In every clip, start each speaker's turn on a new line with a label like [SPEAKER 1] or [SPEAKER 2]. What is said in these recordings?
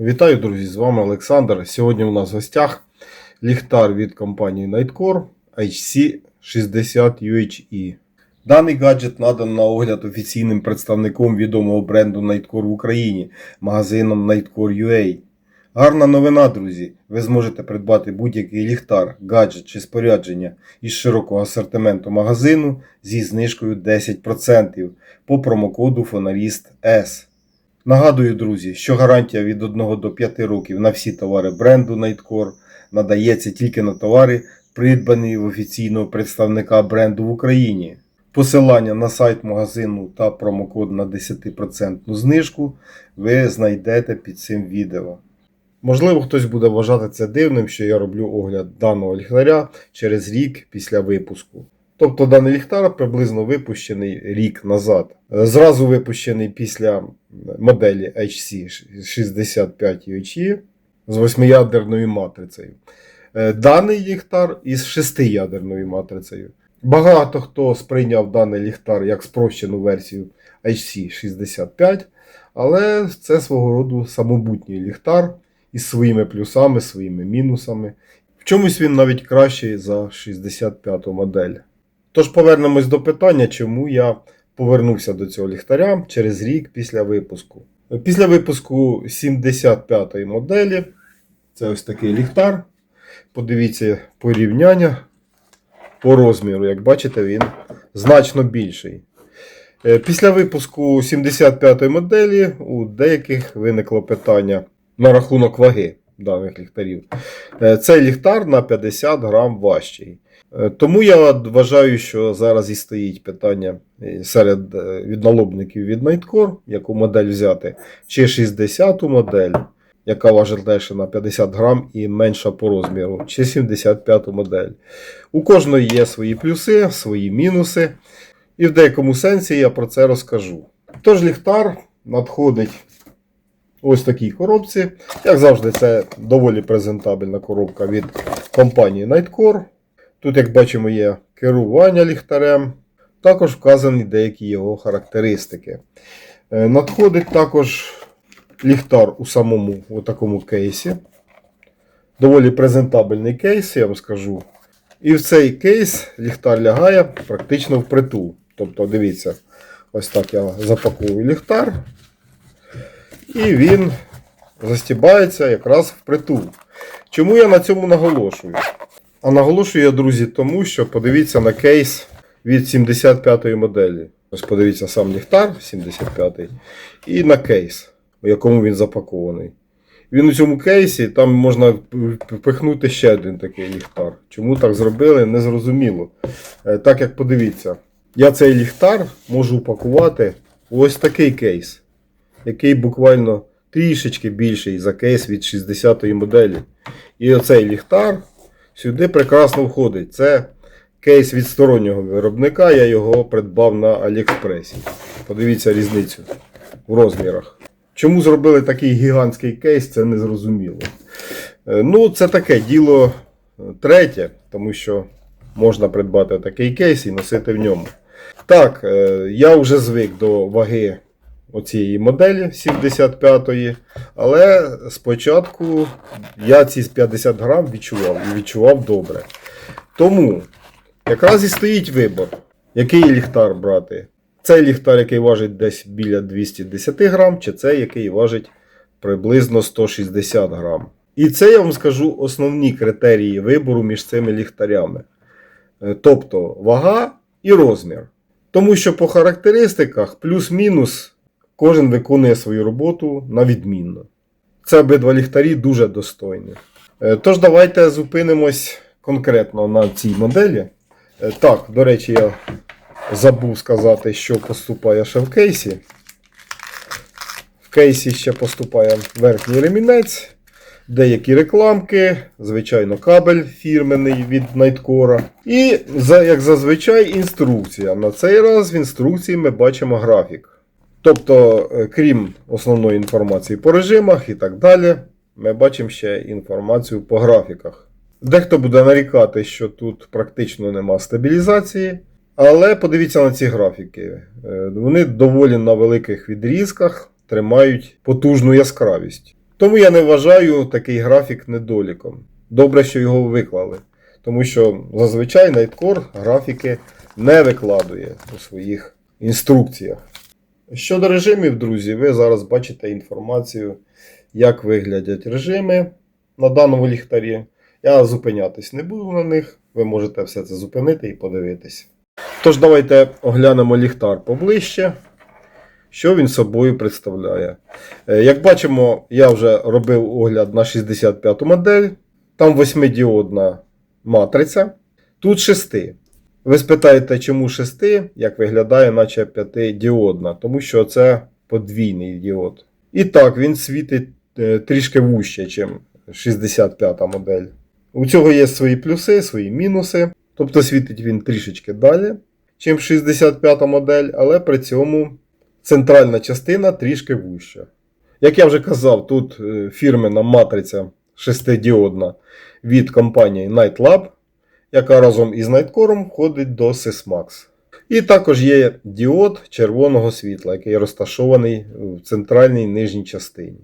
[SPEAKER 1] Вітаю, друзі! З вами Олександр. Сьогодні у нас в гостях ліхтар від компанії Nightcore HC60UHE. Даний гаджет надан на огляд офіційним представником відомого бренду Nightcore в Україні, магазином Nightcore.ua. Гарна новина, друзі! Ви зможете придбати будь-який ліхтар, гаджет чи спорядження із широкого асортименту магазину зі знижкою 10% по промокоду Фонаріст S. Нагадую, друзі, що гарантія від 1 до 5 років на всі товари бренду Nightcore надається тільки на товари, придбані в офіційного представника бренду в Україні. Посилання на сайт магазину та промокод на 10% знижку ви знайдете під цим відео. Можливо, хтось буде вважати це дивним, що я роблю огляд даного ліхтаря через рік після випуску. Тобто даний ліхтар приблизно випущений рік назад. Зразу випущений після моделі HC65 UHE з восьмиядерною матрицею. Е, Даний ліхтар із шестиядерною матрицею. Багато хто сприйняв даний ліхтар як спрощену версію HC65, але це свого роду самобутній ліхтар із своїми плюсами, своїми мінусами. В чомусь він навіть кращий за 65 модель. Тож повернемось до питання, чому я повернувся до цього ліхтаря через рік після випуску. Після випуску 75-ї моделі, це ось такий ліхтар. Подивіться порівняння по розміру. Як бачите, він значно більший. Е, Після випуску 75-ї моделі у деяких виникло питання на рахунок ваги даних ліхтарів. Е, Цей ліхтар на 50 грам важчий. Е, Тому я вважаю, що зараз і стоїть питання е, серед е, відналобників від Nightcore, яку модель взяти, чи 60-ту модель, яка важить лише на 50 грам і менша по розміру, чи 75-ту модель. У кожної є свої плюси, свої мінуси, і в деякому сенсі я про це розкажу. Тож ліхтар надходить ось такій коробці. Як завжди, це доволі презентабельна коробка від компанії Nightcore. Тут, як бачимо, є керування ліхтарем, також вказані деякі його характеристики. Е, Надходить також ліхтар у самому такому кейсі. Доволі презентабельний кейс, я вам скажу. І в цей кейс ліхтар лягає практично впритул. Тобто, дивіться, ось так я запаковую ліхтар. І він застібається якраз впритул. Чому я на цьому наголошую? А наголошую я, друзі, тому що подивіться на кейс від 75-ї моделі. Ось подивіться сам ліхтар 75-й і на кейс, у якому він запакований. Він у цьому кейсі там можна впихнути ще один такий ліхтар. Чому так зробили, не зрозуміло. Е, Так як подивіться, я цей ліхтар можу упакувати ось такий кейс, який буквально трішечки більший за кейс від 60-ї моделі. І оцей ліхтар сюди прекрасно входить. Це кейс від стороннього виробника, я його придбав на Аліекспресі. Подивіться різницю в розмірах. Чому зробили такий гігантський кейс, це не зрозуміло. Е, Ну, це таке діло е, третє, тому що можна придбати такий кейс і носити в ньому. Так, е, я вже звик до ваги оцієї моделі 75-ї, але спочатку я ці 50 грам відчував і відчував добре. Тому якраз і стоїть вибор, який ліхтар брати. Цей ліхтар, який важить десь біля 210 грам, чи цей, який важить приблизно 160 грам. І це я вам скажу основні критерії вибору між цими ліхтарями. Е, Тобто вага і розмір. Тому що по характеристиках плюс-мінус кожен виконує свою роботу на відмінно. Це обидва ліхтарі дуже достойні. Е, Тож давайте зупинимось конкретно на цій моделі. Е, Так, до речі, я забув сказати, що поступає ще в кейсі. В кейсі ще поступає верхній ремінець, деякі рекламки, звичайно, кабель фірменний від Nightcore. І, як зазвичай, інструкція. На цей раз в інструкції ми бачимо графік. Тобто, е, крім основної інформації по режимах і так далі, ми бачимо ще інформацію по графіках. Дехто буде нарікати, що тут практично нема стабілізації. Але подивіться на ці графіки. Е, Вони доволі на великих відрізках тримають потужну яскравість. Тому я не вважаю такий графік недоліком. Добре, що його виклали. Тому що зазвичай Nightcore графіки не викладує у своїх інструкціях. Щодо режимів, друзі, ви зараз бачите інформацію, як виглядять режими на даному ліхтарі. Я зупинятись не буду на них, ви можете все це зупинити і подивитись. Тож, давайте оглянемо ліхтар поближче, що він собою представляє. Е, Як бачимо, я вже робив огляд на 65 модель. Там 8-діодна матриця. Тут 6. Ви спитаєте, чому 6, як виглядає, наче 5-діодна, тому що це подвійний діод. І так, він світить е, трішки вужче, ніж 65 модель. У цього є свої плюси, свої мінуси. Тобто світить він трішечки далі, ніж 65 модель, але при цьому центральна частина трішки вужча. Як я вже казав, тут е, фірмена матриця 6-діодна від компанії NightLab, яка разом із Nightcore входить до Sysmax. І також є діод червоного світла, який розташований в центральній нижній частині.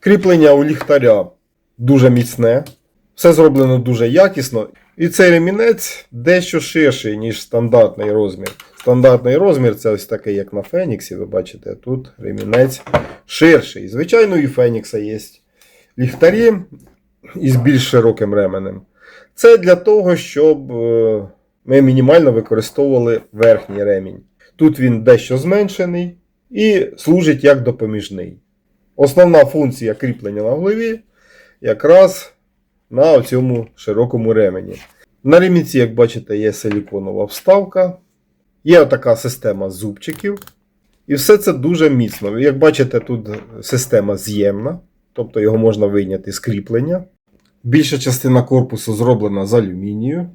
[SPEAKER 1] Кріплення у ліхтаря дуже міцне, все зроблено дуже якісно. І цей ремінець дещо ширший, ніж стандартний розмір. Стандартний розмір це ось такий, як на Феніксі, ви бачите, тут ремінець ширший. Звичайно, і у Фенікса є ліхтарі із більш широким ременем. Це для того, щоб е, ми мінімально використовували верхній ремінь. Тут він дещо зменшений і служить як допоміжний. Основна функція кріплення на голові якраз на цьому широкому ремені. На ремінці, як бачите, є силіконова вставка, є така система зубчиків. І все це дуже міцно. Як бачите, тут система з'ємна, тобто його можна вийняти з кріплення. Більша частина корпусу зроблена з алюмінію.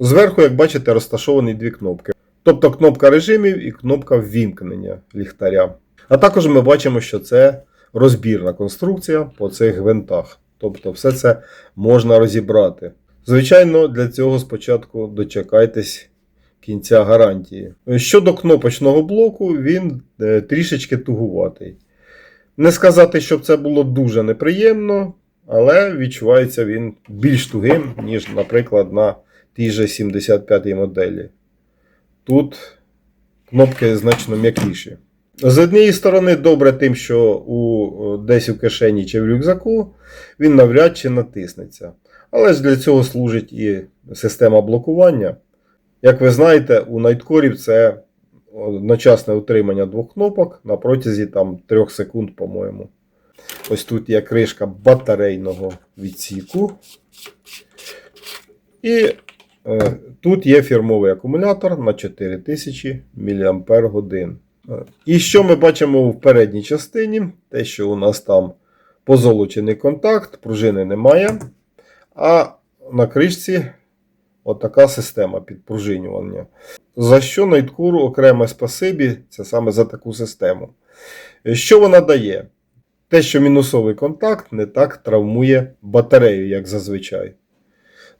[SPEAKER 1] Зверху, як бачите, розташовані дві кнопки. Тобто кнопка режимів і кнопка ввімкнення ліхтаря. А також ми бачимо, що це розбірна конструкція по цих гвинтах. Тобто все це можна розібрати. Звичайно, для цього спочатку дочекайтесь кінця гарантії. Щодо кнопочного блоку, він е, трішечки тугуватий. Не сказати, щоб це було дуже неприємно, але відчувається він більш тугим, ніж, наприклад, на тій же 75-й моделі. Тут кнопки значно м'якіші. З однієї сторони, добре тим, що у, десь у кишені чи в рюкзаку він навряд чи натиснеться. Але ж для цього служить і система блокування. Як ви знаєте, у Nightcore це одночасне утримання двох кнопок на протязі там, 3 секунд, по-моєму. Ось тут є кришка батарейного відсіку. І е, тут є фірмовий акумулятор на 4000 мАч. І що ми бачимо в передній частині? Те, що у нас там позолочений контакт, пружини немає. А на кришці отака система підпружинювання. За що Найткуру окреме спасибі, це саме за таку систему. Що вона дає? Те, що мінусовий контакт не так травмує батарею, як зазвичай.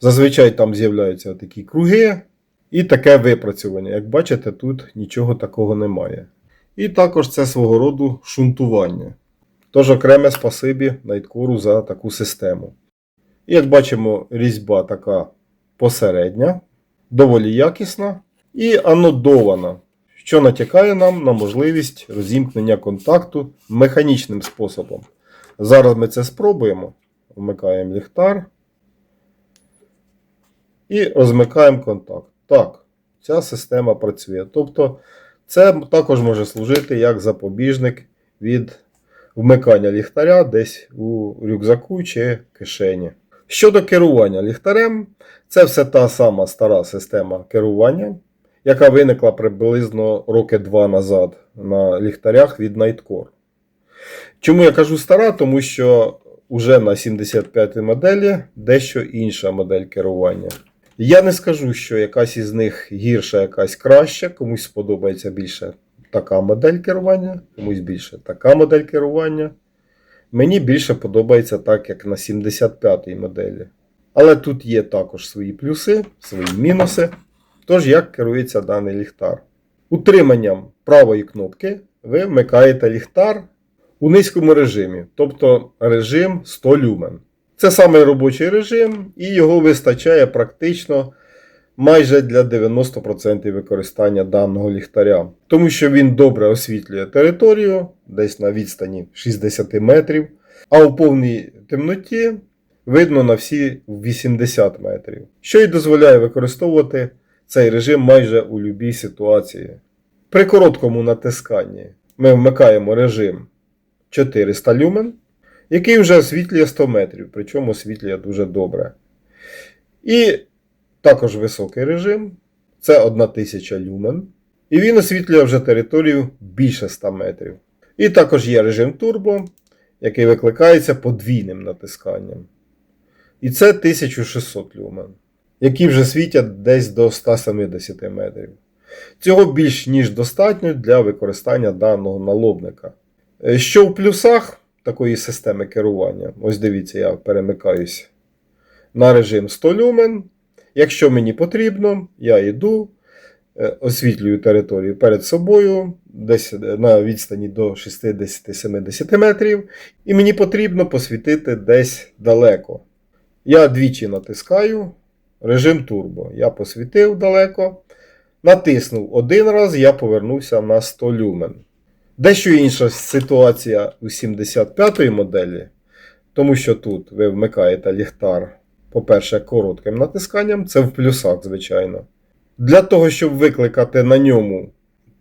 [SPEAKER 1] Зазвичай там з'являються такі круги і таке випрацювання. Як бачите, тут нічого такого немає. І також це свого роду шунтування. Тож окреме спасибі Найткору за таку систему. І як бачимо, різьба така посередня, доволі якісна і анодована, що натякає нам на можливість розімкнення контакту механічним способом. Зараз ми це спробуємо. Вмикаємо ліхтар і розмикаємо контакт. Так, ця система працює. Тобто, це також може служити як запобіжник від вмикання ліхтаря десь у рюкзаку чи кишені. Щодо керування ліхтарем, це все та сама стара система керування, яка виникла приблизно роки два назад на ліхтарях від Nightcore. Чому я кажу стара? Тому що вже на 75 моделі дещо інша модель керування. Я не скажу, що якась із них гірша, якась краща, комусь сподобається більше така модель керування, комусь більше така модель керування. Мені більше подобається так, як на 75-й моделі. Але тут є також свої плюси, свої мінуси. Тож, як керується даний ліхтар? Утриманням правої кнопки ви вмикаєте ліхтар у низькому режимі, тобто режим 100 люмен. Це саме робочий режим, і його вистачає практично майже для 90% використання даного ліхтаря, тому що він добре освітлює територію десь на відстані 60 метрів, а у повній темноті видно на всі 80 метрів, що й дозволяє використовувати цей режим майже у будь-якій ситуації. При короткому натисканні ми вмикаємо режим 400 люмен, який вже освітлює 100 метрів, причому освітлює дуже добре. І також високий режим це 1000 люмен. І він освітлює вже територію більше 100 метрів. І також є режим турбо, який викликається подвійним натисканням. І це 1600 люмен, які вже світять десь до 170 метрів. Цього більш ніж достатньо для використання даного налобника. Е, Що в плюсах такої системи керування, ось дивіться, я перемикаюсь на режим 100 люмен. Якщо мені потрібно, я йду, е, освітлюю територію перед собою, десь е, на відстані до 60-70 метрів, і мені потрібно посвітити десь далеко. Я двічі натискаю режим турбо. Я посвітив далеко. Натиснув один раз, я повернувся на 100 люмен. Дещо інша ситуація у 75-ї моделі, тому що тут ви вмикаєте ліхтар, по-перше, коротким натисканням, це в плюсах, звичайно. Для того, щоб викликати на ньому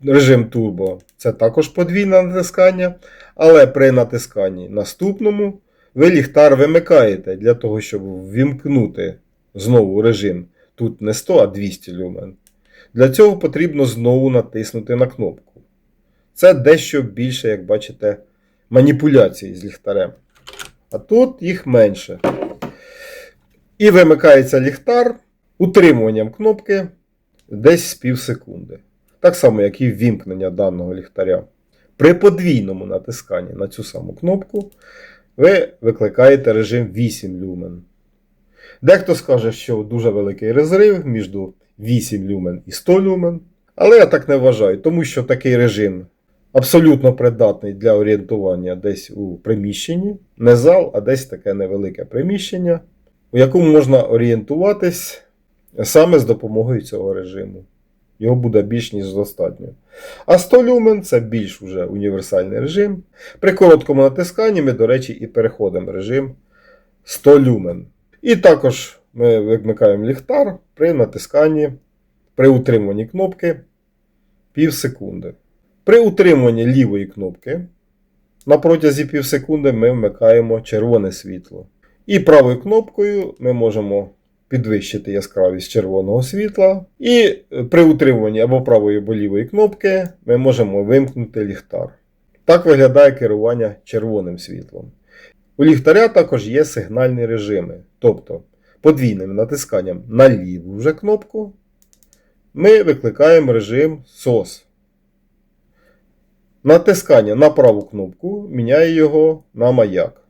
[SPEAKER 1] режим турбо, це також подвійне натискання, але при натисканні наступному ви ліхтар вимикаєте для того, щоб ввімкнути знову режим. Тут не 100, а 200 люмен. Для цього потрібно знову натиснути на кнопку. Це дещо більше, як бачите, маніпуляцій з ліхтарем. А тут їх менше. І вимикається ліхтар утримуванням кнопки десь з пів секунди. Так само, як і ввімкнення даного ліхтаря. При подвійному натисканні на цю саму кнопку ви викликаєте режим 8 люмен. Дехто скаже, що дуже великий розрив між 8 люмен і 100 люмен. Але я так не вважаю, тому що такий режим абсолютно придатний для орієнтування десь у приміщенні. Не зал, а десь таке невелике приміщення, у якому можна орієнтуватись саме з допомогою цього режиму. Його буде більш ніж достатньо. А 100 люмен це більш уже універсальний режим. При короткому натисканні ми, до речі, і переходимо в режим 100 люмен. І також ми вимикаємо ліхтар при натисканні, при утримуванні кнопки пів секунди. При утримуванні лівої кнопки на протязі пів секунди ми вмикаємо червоне світло. І правою кнопкою ми можемо підвищити яскравість червоного світла. І при утримуванні або правої або лівої кнопки ми можемо вимкнути ліхтар. Так виглядає керування червоним світлом. У ліхтаря також є сигнальні режими. Тобто подвійним натисканням на ліву вже кнопку ми викликаємо режим SOS. Натискання на праву кнопку міняє його на маяк.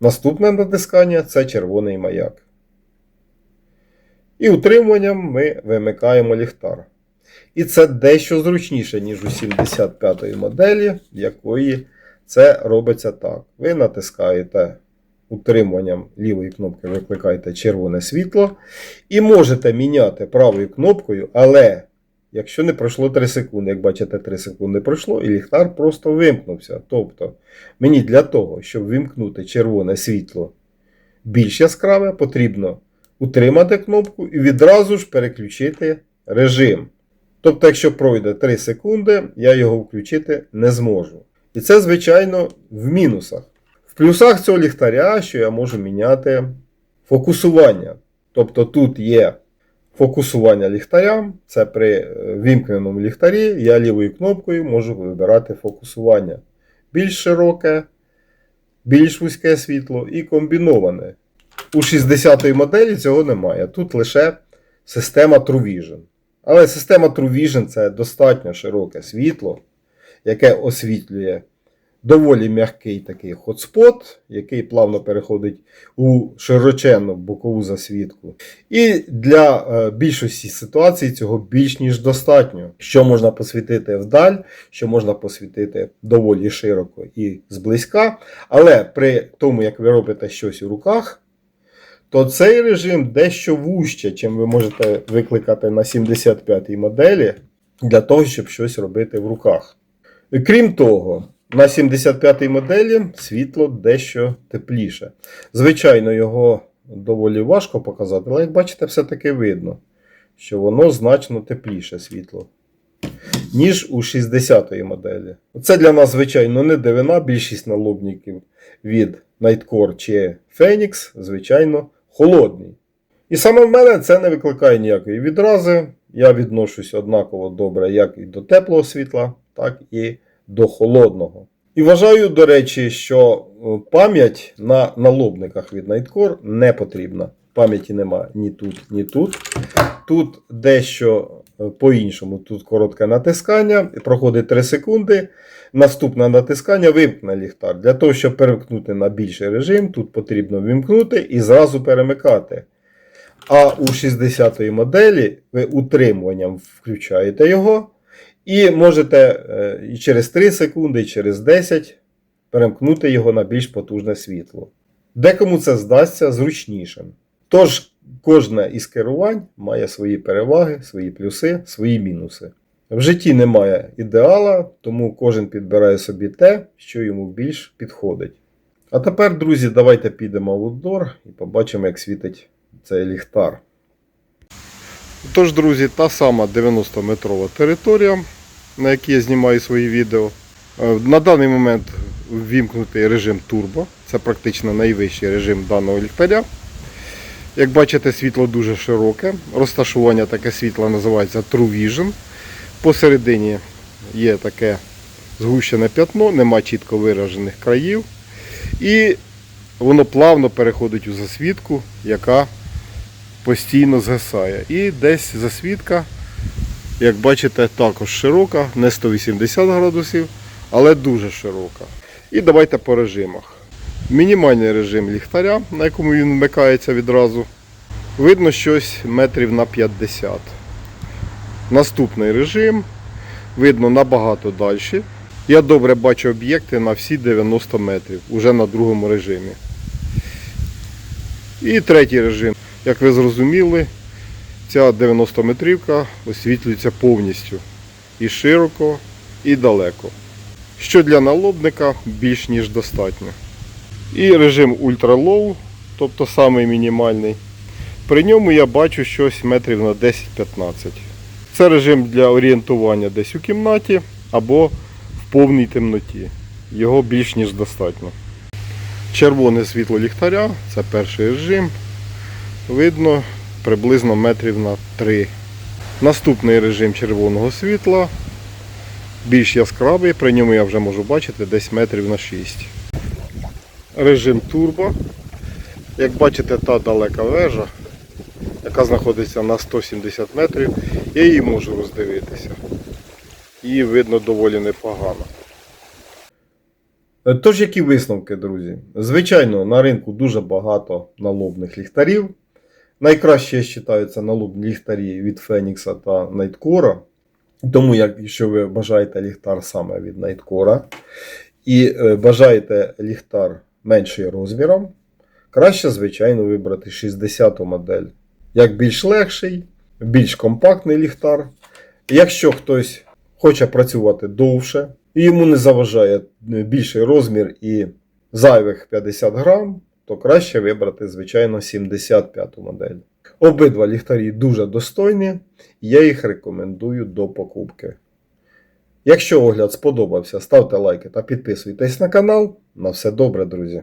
[SPEAKER 1] Наступне натискання це червоний маяк. І утримуванням ми вимикаємо ліхтар. І це дещо зручніше, ніж у 75-ї моделі, в якої це робиться так. Ви натискаєте утримуванням лівої кнопки, викликаєте червоне світло. І можете міняти правою кнопкою, але якщо не пройшло 3 секунди, як бачите, 3 секунди пройшло, і ліхтар просто вимкнувся. Тобто, мені для того, щоб вимкнути червоне світло більш яскраве, потрібно утримати кнопку і відразу ж переключити режим. Тобто, якщо пройде 3 секунди, я його включити не зможу. І це, звичайно, в мінусах. В плюсах цього ліхтаря, що я можу міняти фокусування. Тобто тут є фокусування ліхтаря, це при е, вімкненому ліхтарі я лівою кнопкою можу вибирати фокусування. Більш широке, більш вузьке світло і комбіноване. У 60-ї моделі цього немає. Тут лише система True Vision. Але система True Vision це достатньо широке світло, яке освітлює доволі м'який такий хотспот, який плавно переходить у широченну бокову засвітку. І для е, більшості ситуацій цього більш ніж достатньо. Що можна посвітити вдаль, що можна посвітити доволі широко і зблизька. Але при тому, як ви робите щось у руках, то цей режим дещо вужче, чим ви можете викликати на 75-й моделі для того, щоб щось робити в руках. Крім того, на 75-й моделі світло дещо тепліше. Звичайно, його доволі важко показати, але як бачите, все-таки видно, що воно значно тепліше світло, ніж у 60-ї моделі. Це для нас, звичайно, не дивина, більшість налобників від Nightcore чи Phoenix, звичайно, холодний. І саме в мене це не викликає ніякої відрази. Я відношусь однаково добре як і до теплого світла, так і до холодного. І вважаю, до речі, що е, пам'ять на налобниках від Nightcore не потрібна. Пам'яті нема ні тут, ні тут. Тут дещо е, по-іншому. Тут коротке натискання, проходить 3 секунди. Наступне натискання вимкне ліхтар. Для того, щоб перемкнути на більший режим, тут потрібно вимкнути і зразу перемикати. А у 60-ї моделі ви утримуванням включаєте його. І можете е, і через 3 секунди, і через 10 перемкнути його на більш потужне світло. Декому це здасться зручнішим. Тож, кожне із керувань має свої переваги, свої плюси, свої мінуси. В житті немає ідеала, тому кожен підбирає собі те, що йому більш підходить. А тепер, друзі, давайте підемо в аутдор і побачимо, як світить цей ліхтар. Тож, друзі, та сама 90-метрова територія, на якій я знімаю свої відео. Е, На даний момент ввімкнутий режим турбо. Це практично найвищий режим даного ліхтаря. Як бачите, світло дуже широке. Розташування таке світла називається True Vision. Посередині є таке згущене п'ятно, нема чітко виражених країв. І воно плавно переходить у засвітку, яка постійно згасає. І десь засвітка, як бачите, також широка, не 180 градусів, але дуже широка. І давайте по режимах. Мінімальний режим ліхтаря, на якому він вмикається відразу. Видно щось метрів на 50. Наступний режим видно набагато далі. Я добре бачу об'єкти на всі 90 метрів, уже на другому режимі. І третій режим. Як ви зрозуміли, ця 90 метрівка освітлюється повністю. І широко, і далеко. Що для налобника більш ніж достатньо. І режим Low, тобто самий мінімальний. При ньому я бачу щось метрів на 10-15. Це режим для орієнтування десь у кімнаті або в повній темноті. Його більш ніж достатньо. Червоне світло ліхтаря це перший режим. Видно приблизно метрів на 3. Наступний режим червоного світла. Більш яскравий, при ньому я вже можу бачити десь метрів на 6. Режим турбо. Як бачите, та далека вежа, яка знаходиться на 170 метрів, я її можу роздивитися. Її видно доволі непогано. Тож, які висновки, друзі? Звичайно, на ринку дуже багато налобних ліхтарів. Найкраще, я вважаю, це налобні ліхтарі від Фенікса та Nightcore. Тому, якщо ви бажаєте ліхтар саме від Nightcore і е, бажаєте ліхтар менший розміром, краще, звичайно, вибрати 60 модель. Як більш легший, більш компактний ліхтар. Якщо хтось хоче працювати довше, і йому не заважає більший розмір і зайвих 50 грам, то краще вибрати, звичайно, 75 модель. Обидва ліхтарі дуже достойні, я їх рекомендую до покупки. Якщо огляд сподобався, ставте лайки та підписуйтесь на канал. На все добре, друзі!